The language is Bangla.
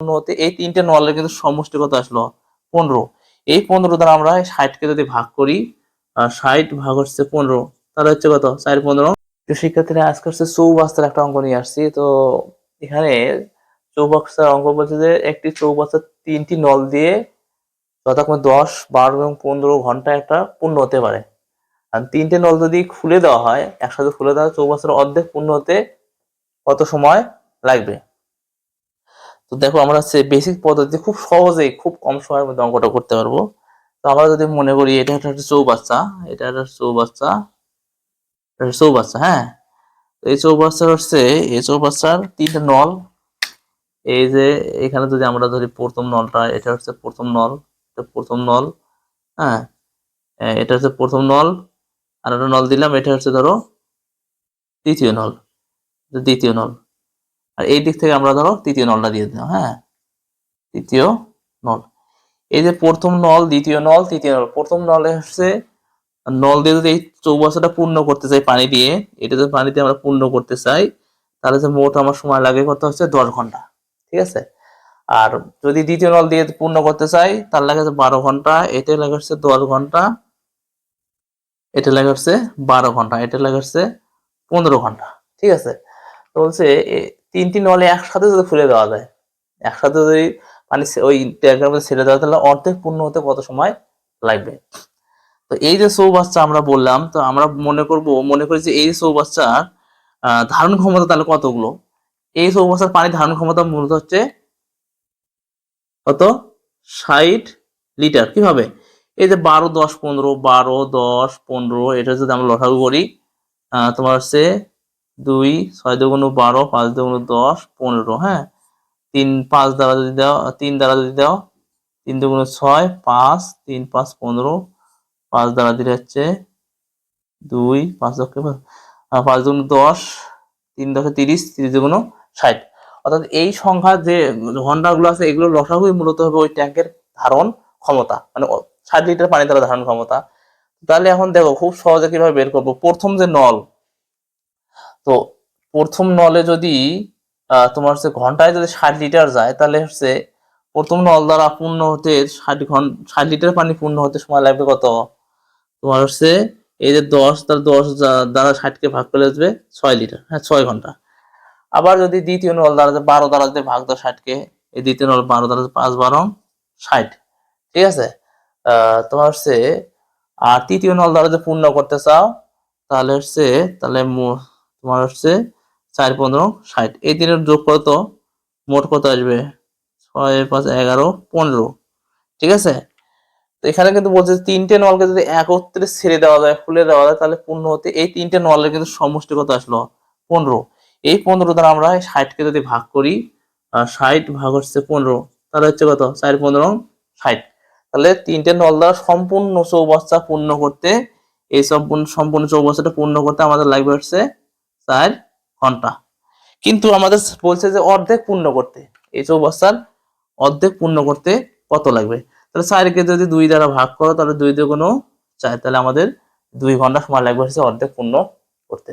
হতে এই তিনটে নলের কিন্তু সমষ্টি কত আসলো পনেরো। এই পনেরো দ্বারা আমরা ষাটকে যদি ভাগ করি ষাট ভাগ হচ্ছে পনেরো, তাহলে হচ্ছে কত? চার পনেরো। তো শিক্ষার্থীরা আজকে হচ্ছে চৌবাস্তার একটা অঙ্ক নিয়ে আসছি। তো এখানে চৌবাস্তার অঙ্ক বলছে যে একটি চৌবাস্তার তিনটি নল দিয়ে যথাক্রমে দশ, বারো এবং পনেরো ঘণ্টা একটা পূর্ণ হতে পারে। আর তিনটে নল যদি খুলে দেওয়া হয়, একসাথে খুলে দেওয়া চৌবাস্তার অর্ধেক পূর্ণ হতে কত সময় লাগবে? তো দেখো আমরা হচ্ছে বেসিক পদ্ধতি খুব সহজেই খুব কম সময়ের মধ্যে অঙ্কটা করতে পারব। তো আমরা যদি মনে করি এটা একটা চৌবাচ্চা, এটা একটা চৌবাচ্চা একটা চৌবাচ্চা হ্যাঁ? এই চৌবাচ্চা হচ্ছে, এই চৌবাচ্চার তিনটে নল। এই যে এখানে যদি আমরা ধরি প্রথম নলটা, এটা হচ্ছে প্রথম নল, এটা প্রথম নল হ্যাঁ? এটা হচ্ছে প্রথম নল আর একটা নল দিলাম, এটা হচ্ছে ধরো দ্বিতীয় নল দ্বিতীয় নল। আর এই দিক থেকে আমরা ধরো তৃতীয় নলটা দিয়ে দিলাম হ্যাঁ? তৃতীয় নল। এই যে প্রথম নল, দ্বিতীয় নল, তৃতীয় নল। প্রথম নলে হচ্ছে নল দিয়ে যদি এই চৌবাচ্চাটা পূর্ণ করতে চাই পানি দিয়ে, এটা যদি পানি দিয়ে আমরা পূর্ণ করতে চাই, তাহলে যে মোট আমার সময় লাগে কত হচ্ছে? দশ ঘণ্টা। ঠিক আছে? আর যদি দ্বিতীয় নল দিয়ে পূর্ণ করতে চাই, তার লাগে হচ্ছে বারো ঘণ্টা এটা লাগে হচ্ছে দশ ঘণ্টা এটা লাগে হচ্ছে বারো ঘণ্টা এটা লাগে হচ্ছে পনেরো ঘণ্টা। ঠিক আছে? তো বলছে তিনটি নলে একসাথে যদি খুলে দেওয়া যায়, একসাথে যদি পানি ওই ট্যাঙ্কের মধ্যে ছেড়ে দেওয়া তাহলে অর্ধেক পূর্ণ হতে কত সময় লাগবে? তো এই যে চৌবাচ্চা আমরা বললাম, তো আমরা মনে করব, মনে করি যে এই চৌবাচ্চার ধারণ ক্ষমতা তাহলে কতগুলো? এই চৌবাচ্চার পানি ধারণ ক্ষমতা মূলত হচ্ছে কত? ষাট লিটার। কীভাবে? এই যে বারো, দশ, পনেরো, বারো, দশ, পনেরো, এটা যদি আমরা লসাগু করি তোমার হচ্ছে দুই, ছয় দুগুণ বারো, পাঁচ দুগুণ দশ, পনেরো হ্যাঁ? তিন, পাঁচ দ্বারা যদি দাও তিন দ্বারা যদি দাও তিন দুগুণ ছয়, পাঁচ, তিন, পাঁচ, পনেরো, পাঁচ দ্বারা দিলে হচ্ছে দুই, পাঁচ লক্ষ পাঁচ দুগুণ দশ, তিন দশে তিরিশ তিরিশ দুগুণ ষাট। অর্থাৎ এই সংখ্যার যে ঘন্টাগুলো আছে, এগুলো লসাগুই মূলত হবে ওই ট্যাঙ্কের ধারণ ক্ষমতা মানে ষাট লিটার পানি তারা ধারণ ক্ষমতা। তাহলে এখন দেখো, খুব সহজে কীভাবে বের করব? প্রথম যে নল তো প্রথম নলে যদি তোমার হচ্ছে ঘন্টায় যদি ষাট লিটার যায়, তাহলে হচ্ছে প্রথম নল দ্বারা পূর্ণ হতে ষাট ঘণ্টা ষাট লিটার পানি পূর্ণ হতে সময় লাগবে কত? তোমার হচ্ছে এই যে দশ তার দশ দ্বারা ষাটকে ভাগ করে আসবে ছয় লিটার হ্যাঁ ছয় ঘণ্টা। আবার যদি দ্বিতীয় নল দ্বারা বারো দ্বারা যদি ভাগ দাও ষাটকে এই দ্বিতীয় নল বারো দ্বারা পাঁচ, বারো, ষাট, ঠিক আছে? তোমার হচ্ছে, আর তৃতীয় নল দ্বারা যে পূর্ণ করতে চাও, তাহলে হচ্ছে, তাহলে তোমার হচ্ছে চার, পনেরো, ষাট। এই তিনের যোগ কত মোট কত আসবে? ছয়, পাঁচ, এগারো, পনেরো। ঠিক আছে? তো এখানে কিন্তু বলছে তিনটে নলকে যদি একত্রে ছেড়ে দেওয়া যায়, খুলে দেওয়া যায়, তাহলে পূর্ণ হতে এই তিনটে নলের কিন্তু সমষ্টি কত আসলো? পনেরো। এই পনেরো দ্বারা আমরা ষাটকে যদি ভাগ করি ষাট ভাগ হচ্ছে পনেরো, তাহলে হচ্ছে কত? চার, পনেরো, ষাট। তাহলে তিনটে নল দ্বারা সম্পূর্ণ চৌবাচ্চা পূর্ণ করতে, এই সম্পূর্ণ সম্পূর্ণ চৌবাচ্চাটা পূর্ণ করতে আমাদের লাগবে হচ্ছে চার ঘণ্টা। কিন্তু আমাদের বলছে যে অর্ধেক পূর্ণ করতে। এই চৌবস্তার অর্ধেক পূর্ণ করতে কত লাগবে? তাহলে চারকে যদি দুই দ্বারা ভাগ করো, তাহলে দুই দিয়ে কোনো চার, তাহলে আমাদের দুই ঘণ্টা সময় লাগবে হচ্ছে অর্ধেক পূর্ণ করতে।